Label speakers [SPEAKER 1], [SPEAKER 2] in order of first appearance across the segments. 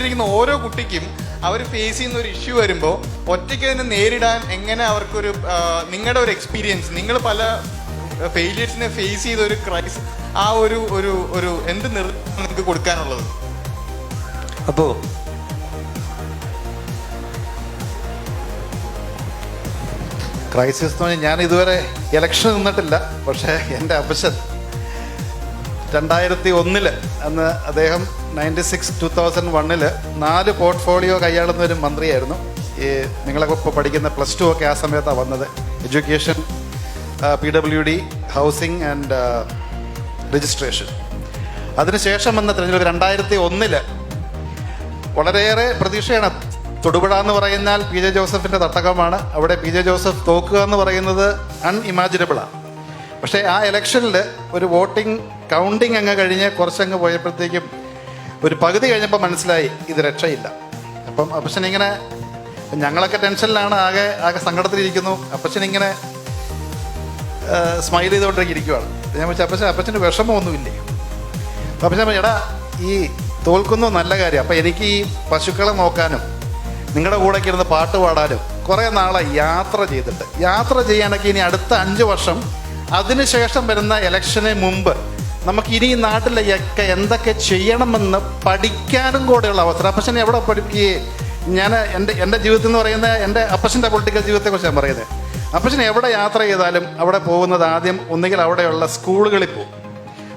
[SPEAKER 1] ഇരിക്കുന്ന ഓരോ കുട്ടിക്കും അവർ ഫേസ് ചെയ്യുന്ന ഒരു ഇഷ്യൂ വരുമ്പോൾ ഒറ്റയ്ക്ക് അതിനെ നേരിടാൻ എങ്ങനെ അവർക്കൊരു നിങ്ങളുടെ ഒരു എക്സ്പീരിയൻസ് നിങ്ങൾ പല ഫെയിലിയേഴ്സിനെ ഫേസ് ചെയ്ത ഒരു ക്രൈസ് ആ ഒരു ഒരു ഒരു എന്ത് നിർദ്ദേശം നിങ്ങൾക്ക് കൊടുക്കാനുള്ളത്?
[SPEAKER 2] അപ്പോ
[SPEAKER 3] ക്രൈസിസ് എന്ന് പറഞ്ഞാൽ ഞാൻ ഇതുവരെ ഇലക്ഷൻ നിന്നിട്ടില്ല പക്ഷേ എന്റെ അപ്പച്ചൻ രണ്ടായിരത്തി ഒന്നിൽ അന്ന് അദ്ദേഹം നയന്റി സിക്സ് ടു തൗസൻഡ് വണ്ണിൽ നാല് പോർട്ട്ഫോളിയോ കൈയാളുന്ന ഒരു മന്ത്രിയായിരുന്നു. ഈ നിങ്ങളൊക്കെ ഇപ്പോൾ പഠിക്കുന്ന പ്ലസ് ടു ഒക്കെ ആ സമയത്താണ് വന്നത്. Education P W D housing and registration അതിനുശേഷം വന്ന തിരഞ്ഞെടുപ്പ് രണ്ടായിരത്തി ഒന്നിൽ വളരെയേറെ പ്രതീക്ഷയാണ്. തൊടുപുഴ എന്ന് പറയുന്നാൽ പി ജെ ജോസഫിന്റെ തട്ടകമാണ്. അവിടെ പി ജെ ജോസഫ് തോക്കുക എന്ന് പറയുന്നത് അൺഇമാജിനബിളാണ് പക്ഷേ ആ ഇലക്ഷനിൽ ഒരു വോട്ടിംഗ് കൗണ്ടിങ് അങ്ങ് കഴിഞ്ഞ് കുറച്ചങ്ങ് പോയപ്പോഴത്തേക്കും ഒരു പകുതി കഴിഞ്ഞപ്പോൾ മനസ്സിലായി ഇത് രക്ഷയില്ല. അപ്പം അപ്പച്ചൻ ഇങ്ങനെ ഞങ്ങളൊക്കെ ടെൻഷനിലാണ് ആകെ ആകെ സങ്കടത്തിലിരിക്കുന്നു. അപ്പച്ചൻ ഇങ്ങനെ സ്മൈൽ ചെയ്തുകൊണ്ടൊക്കെ ഇരിക്കുവാണ്. ഞാൻ വെച്ചാൽ അപ്പച്ചൻ അപ്പച്ചന് വിഷമമൊന്നുമില്ലേ? അപ്പച്ചൻ എടാ ഈ തോൽക്കുന്നു നല്ല കാര്യം. അപ്പം എനിക്ക് ഈ പശുക്കളെ നോക്കാനും നിങ്ങളുടെ കൂടെ ഇരുന്ന് പാട്ട് പാടാനും കുറേ നാളെ യാത്ര ചെയ്തിട്ട്. യാത്ര ചെയ്യാനൊക്കെ ഇനി അടുത്ത അഞ്ച് വർഷം അതിനുശേഷം വരുന്ന ഇലക്ഷന് മുമ്പ് നമുക്ക് ഇനി നാട്ടിലൊക്കെ എന്തൊക്കെ ചെയ്യണമെന്ന് പഠിക്കാനും കൂടെയുള്ള അവസരം. അപ്പച്ചൻ എവിടെ പഠിക്കുകയെ ഞാൻ എന്റെ എന്റെ ജീവിതത്തിൽ എന്ന് പറയുന്ന എന്റെ അപ്പച്ചന്റെ പൊളിറ്റിക്കൽ ജീവിതത്തെക്കുറിച്ച് ഞാൻ പറയുന്നത്. അപ്പച്ചൻ എവിടെ യാത്ര ചെയ്താലും അവിടെ പോകുന്നത് ആദ്യം ഒന്നുകിൽ അവിടെയുള്ള സ്കൂളുകളിൽ പോകും.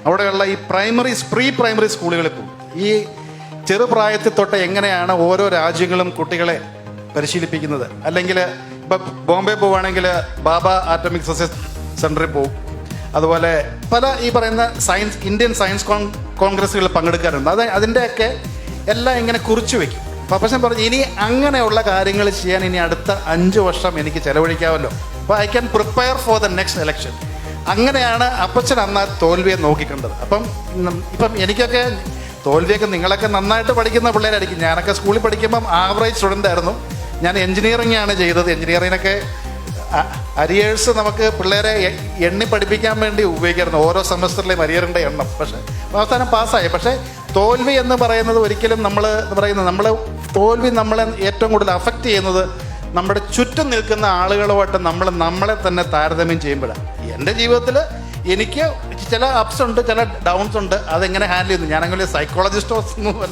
[SPEAKER 3] അവിടെയുള്ള ഈ പ്രൈമറി പ്രീ പ്രൈമറി സ്കൂളുകളിൽ പോകും. ഈ ചെറുപ്രായത്തിൽ തൊട്ട് എങ്ങനെയാണ് ഓരോ രാജ്യങ്ങളും കുട്ടികളെ പരിശീലിപ്പിക്കുന്നത്? അല്ലെങ്കിൽ ഇപ്പം ബോംബെ പോവുകയാണെങ്കിൽ ബാബ ആറ്റമിക് റിസർച്ച് സെന്ററിൽ പോകും അതുപോലെ പല ഈ പറയുന്ന സയൻസ് ഇന്ത്യൻ സയൻസ് കോൺ കോൺഗ്രസ്സുകളിൽ പങ്കെടുക്കാറുണ്ട്. അത് അതിന്റെയൊക്കെ എല്ലാം ഇങ്ങനെ കുറിച്ചു വെക്കും. പപ്പച്ചൻ പറഞ്ഞു ഇനി അങ്ങനെയുള്ള കാര്യങ്ങൾ ചെയ്യാൻ ഇനി അടുത്ത അഞ്ച് വർഷം എനിക്ക് ചെലവഴിക്കാമല്ലോ. അപ്പോൾ I can prepare for the next election അങ്ങനെയാണ് അപ്പച്ചൻ അന്ന് തോൽവിയെ നോക്കിക്കണ്ടത്. അപ്പം ഇപ്പം എനിക്കൊക്കെ തോൽവിയൊക്കെ നിങ്ങളൊക്കെ നന്നായിട്ട് പഠിക്കുന്ന പിള്ളേരായിരിക്കും. ഞാനൊക്കെ സ്കൂളിൽ പഠിക്കുമ്പം ആവറേജ് സ്റ്റുഡന്റ് ആയിരുന്നു. ഞാൻ എഞ്ചിനീയറിംഗ് ആണ് ചെയ്തത്. എഞ്ചിനീയറിങ്ങിനൊക്കെ അരിയേഴ്സ് നമുക്ക് പിള്ളേരെ എണ്ണി പഠിപ്പിക്കാൻ വേണ്ടി ഉപയോഗിക്കായിരുന്നു ഓരോ സെമസ്റ്ററിലെയും അരിയറിന്റെ എണ്ണം. പക്ഷേ അവസാനം പാസ്സായി. പക്ഷേ തോൽവി എന്ന് പറയുന്നത് ഒരിക്കലും നമ്മൾ പറയുന്നത് നമ്മൾ തോൽവി നമ്മളെ ഏറ്റവും കൂടുതൽ അഫക്റ്റ് ചെയ്യുന്നത് നമ്മുടെ ചുറ്റും നിൽക്കുന്ന ആളുകളുമായിട്ട് നമ്മൾ നമ്മളെ തന്നെ താരതമ്യം ചെയ്യുമ്പോഴാണ്. എന്റെ ജീവിതത്തിൽ എനിക്ക് ചില അപ്സ് ഉണ്ട് ചില ഡൗൺസ് ഉണ്ട്. അതെങ്ങനെ ഹാൻഡിൽ ചെയ്യുന്നു? ഞാനങ്ങനെ സൈക്കോളജിസ്റ്റോ ഒന്നും